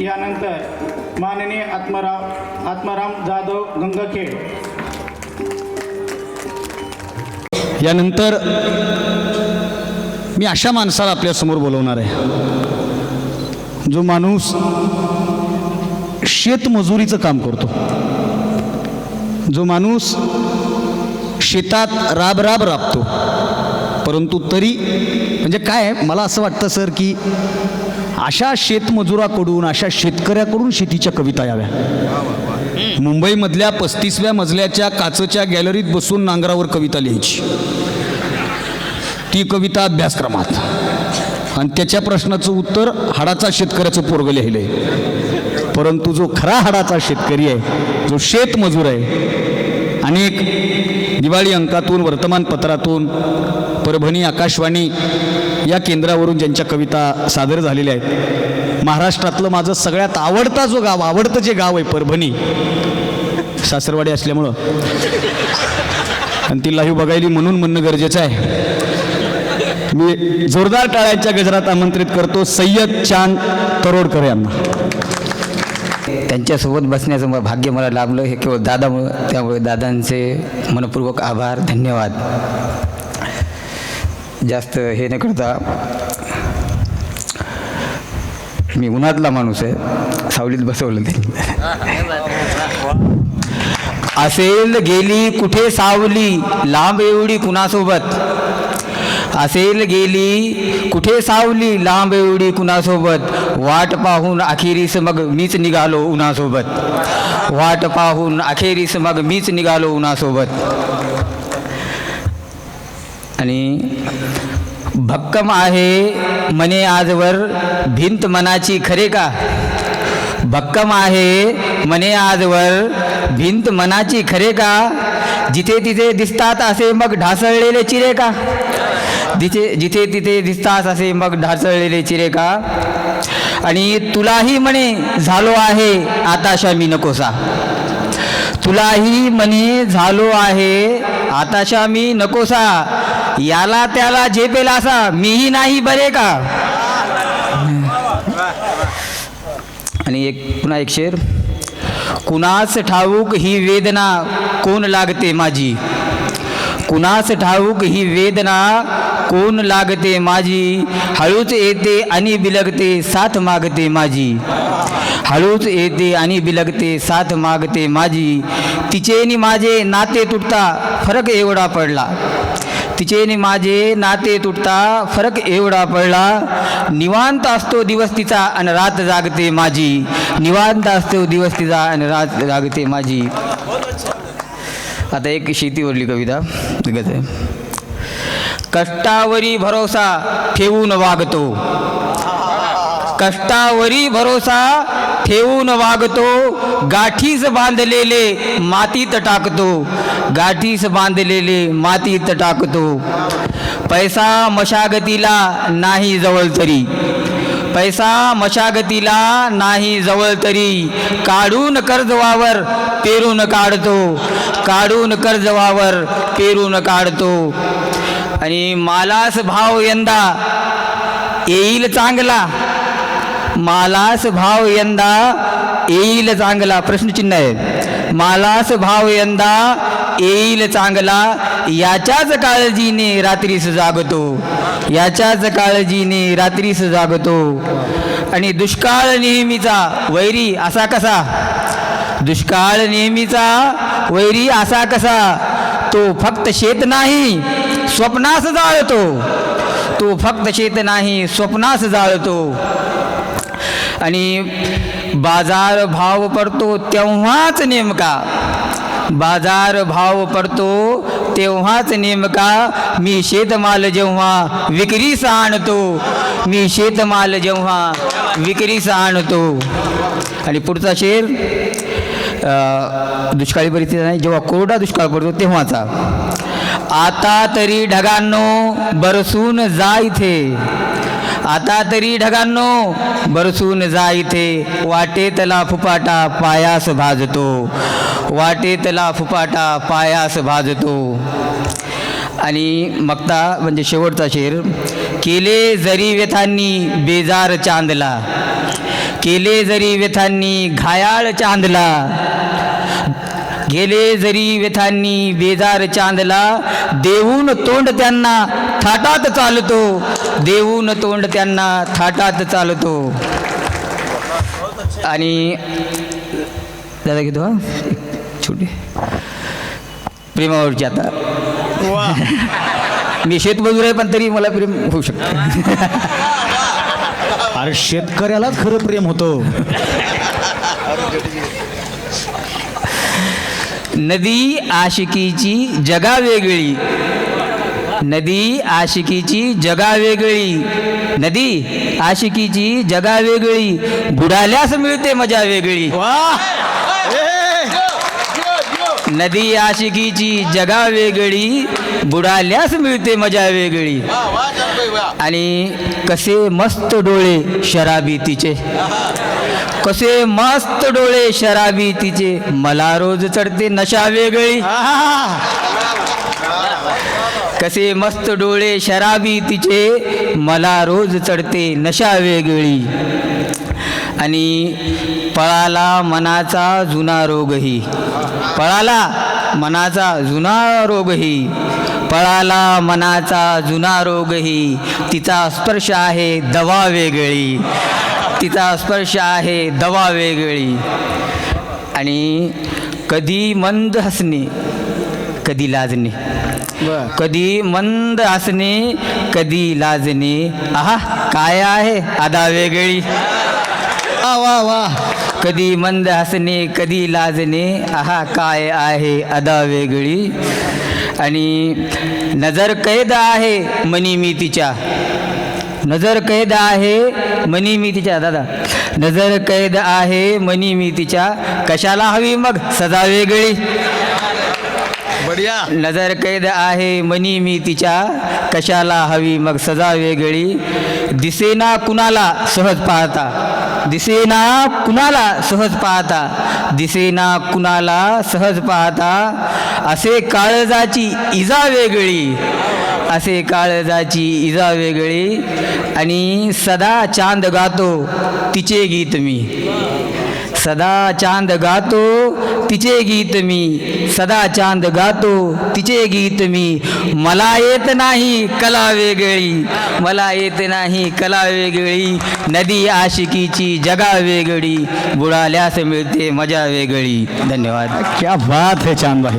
यानंतर माननीय आत्माराम आत्माराम जाधव गंगखेड. यानंतर मी अशा माणसाला आपल्यासमोर बोलवणार आहे. जो माणूस शेतमजुरीचं काम करतो. जो माणूस शेतात राब राब राबतो परंतु तरी म्हणजे काय मला असं वाटतं सर की अशा शेतमजुराकडून अशा शेतकऱ्याकडून शेतीच्या कविता याव्या. मुंबईमधल्या पस्तीसव्या मजल्याच्या काचच्या गॅलरीत बसून नांगरावर कविता लिहायची. ती कविता अभ्यासक्रमात. आणि त्याच्या प्रश्नाचं उत्तर हाडाचा शेतकऱ्याचं पोरग लिहिलं आहे परंतु जो खरा हाडाचा शेतकरी आहे जो शेतमजूर आहे अनेक दिवाळी अंकातून वर्तमानपत्रातून परभणी आकाशवाणी या केंद्रावरून ज्यांच्या कविता सादर झालेल्या आहेत महाराष्ट्रातलं माझं सगळ्यात आवडता जो गाव आवडतं जे गाव आहे परभणी सासरवाडी असल्यामुळं. आणि ती लाईव्ह बघायली म्हणून म्हणणं गरजेचं आहे. मी जोरदार टाळ्यांच्या गजरात आमंत्रित करतो सय्यद चांद तरोडकर यांना. त्यांच्यासोबत बसण्याचं म- भाग्य मला लाभलं. हे केवळ दादामुळं त्यामुळे दादांचे मनपूर्वक आभार धन्यवाद. जास्त हे न करता मी उन्हातला माणूस आहे. सावलीत बसवलं ते असेल गेली कुठे सावली? लांब एवढी कुणासोबत? असेल गेली कुठे सावली लांब एवढी कुणासोबत? वाट पाहून अखेरीस मग मीच निघालो उन्हासोबत. वाट पाहून अखेरीस मग मीच निघालो उन्हासोबत. आणि भक्कम आहे मने आजवर भिंत मनाची खरे का? भक्कम आहे मने आजवर भिंत मनाची खरे का? जिथे तिथे दिसतात असे मग ढासळलेले चिरे का? जिथे जिथे तिथे दिसतास असे मग ढासळलेले चिरेका आणि तुलाही म्हणे झालो आहे आताशा मी नकोसा तुलाही म्हणे झालो आहे आताशा मी नकोसा याला त्याला झेपेल असा मीही नाही बरे का? आणि एक पुन्हा एक शेर. कुणास ठाऊक ही वेदना कोण लागते माझी? कुणास ठाऊक ही वेदना कोण लागते माझी? हळूच येते आणि बिलगते साथ मागते माझी. हळूच येते आणि बिलगते साथ मागते माझी. तिचेनी माझे नाते तुटता फरक एवढा पडला. तिचेनी माझे नाते तुटता फरक एवढा पडला. निवांत असतो दिवस तिचा आणि रात जागते माझी. निवांत असतो दिवस तिचा आणि रात जागते माझी. आता एक शेतीवरली कविता गत आहे. कष्टावरी भरोसा ठेवून वागतो. कष्टावरी भरोसा ठेवून वागतो. गाठीस बांधलेले मातीत टाकतो. गाठीस बांधलेले मातीत टाकतो. पैसा मशागतीला नाही जवळ तरी. पैसा मशागतीला नाही जवळ तरी. काढून कर्जवावर पेरून काढतो. काढून कर्जवावर पेरून काढतो. आणि मालास भाव यंदा येईल चांगला. मालास भाव यंदा येईल चांगला. प्रश्नचिन्ह आहे. मालास भाव यंदा येईल चांगला. याच्याच काळजीने रात्रीस जागतो याच्याच काळजीने रात्रीस जागतो आणि दुष्काळ नेहमीचा वैरी असा कसा? दुष्काळ नेहमीचा वैरी असा कसा? तो फक्त शेत नाही स्वप्नास जाळतो. तो फक्त शेत नाही स्वप्नास जाळतो. आणि बाजार भाव पडतो तेव्हाच नेमका. बाजार भाव पडतो तेव्हाच नेमका. मी शेतमाल जेव्हा विक्रीस आणतो मी शेतमाल जेव्हा विक्रीस आणतो आणि पुढचा शेर दुष्काळी परिस्थिती नाही जेव्हा कोरडा दुष्काळ पडतो तेव्हाचा. आता तरी ढगांनो बरसून जा इथे. आता तरी ढगांनो बरसून जा इथे. वाटेतला फुपाटा पायास भाजतो. वाटेतला फुपाटा पायास भाजतो. आणि मगता म्हणजे शेवटचा शेर केले जरी व्यथांनी बेजार चांदला. केले जरी व्यथांनी घायाळ चांदला. गेले जरी व्यथांनी बेजार चांदला देऊन तोंड त्यांना थाटात चालतो. देऊन तोंड त्यांना थाटात चालतो. आणि दादा घेतो छोटे. प्रेमावरची आता. मी शेतमजूर आहे पण तरी मला प्रेम होऊ शकतं. अरे शेतकऱ्यालाच खरं प्रेम होतं. नदी आशिकीची जगा वेगळी. नदी आशिकीची जगा वेगळी. नदी आशिकीची जगा वेगळी. बुडाल्यास मिळते मजा वेगळी. नदी आशिकीची जगा वेगळी बुडाल्यास मिळते मजा वेगळी. आणि कसे मस्त डोळे शराबी तिचे. कसे मस्त डोळे शराबी तिचे. मला रोज चढते नशा वेगळी. कसे मस्त डोळे शराबी तिचे. मला रोज चढते नशा वेगळी. आणि पळाला मनाचा जुना रोगही. पळाला मनाचा जुना रोगही. पळाला मनाचा जुना रोगही. तिचा स्पर्श आहे दवा वेगळी. तिचा स्पर्श आहे दवा वेगळी. आणि कधी मंद हसणे कधी लाजणे. कधी मंद हसणे कधी लाजणे. आहा काय आहे? अदा वेगळी. वा वा वा. कधी मंद हसणे कधी लाजणे आहा काय आहे अदा वेगळी. आणि नजर कैद आहे मनी मी तिच्या. नजर कैद आहे मनी मी तिच्या दादा. नजर कैद आहे मनी मी तिच्या. कशाला हवी मग? सजा वेगळी. बढिया. नजर कैद आहे मनी मी तिच्या. कशाला हवी मग सजा वेगळी? दिसेना कुणाला सहज पाहता. दिसेना कुणाला सहज पाहता. दिसेना कुणाला सहज पाहता. असे काळजाची इजा वेगळी. असे काळजाची इजा वेगळी. आणि सदा चांद गातो तिचे गीत मी. सदा चांद गातो तिचे गीत मी. सदा चांद गातो तिचे गीत मी. मला येत नाही कला वेगळी. मला येत नाही कला वेगळी. नदी आशिकीची जगा वेगळी. बुडाल्यास मिळते मजा वेगळी. धन्यवाद. क्या बात है चांद भाई.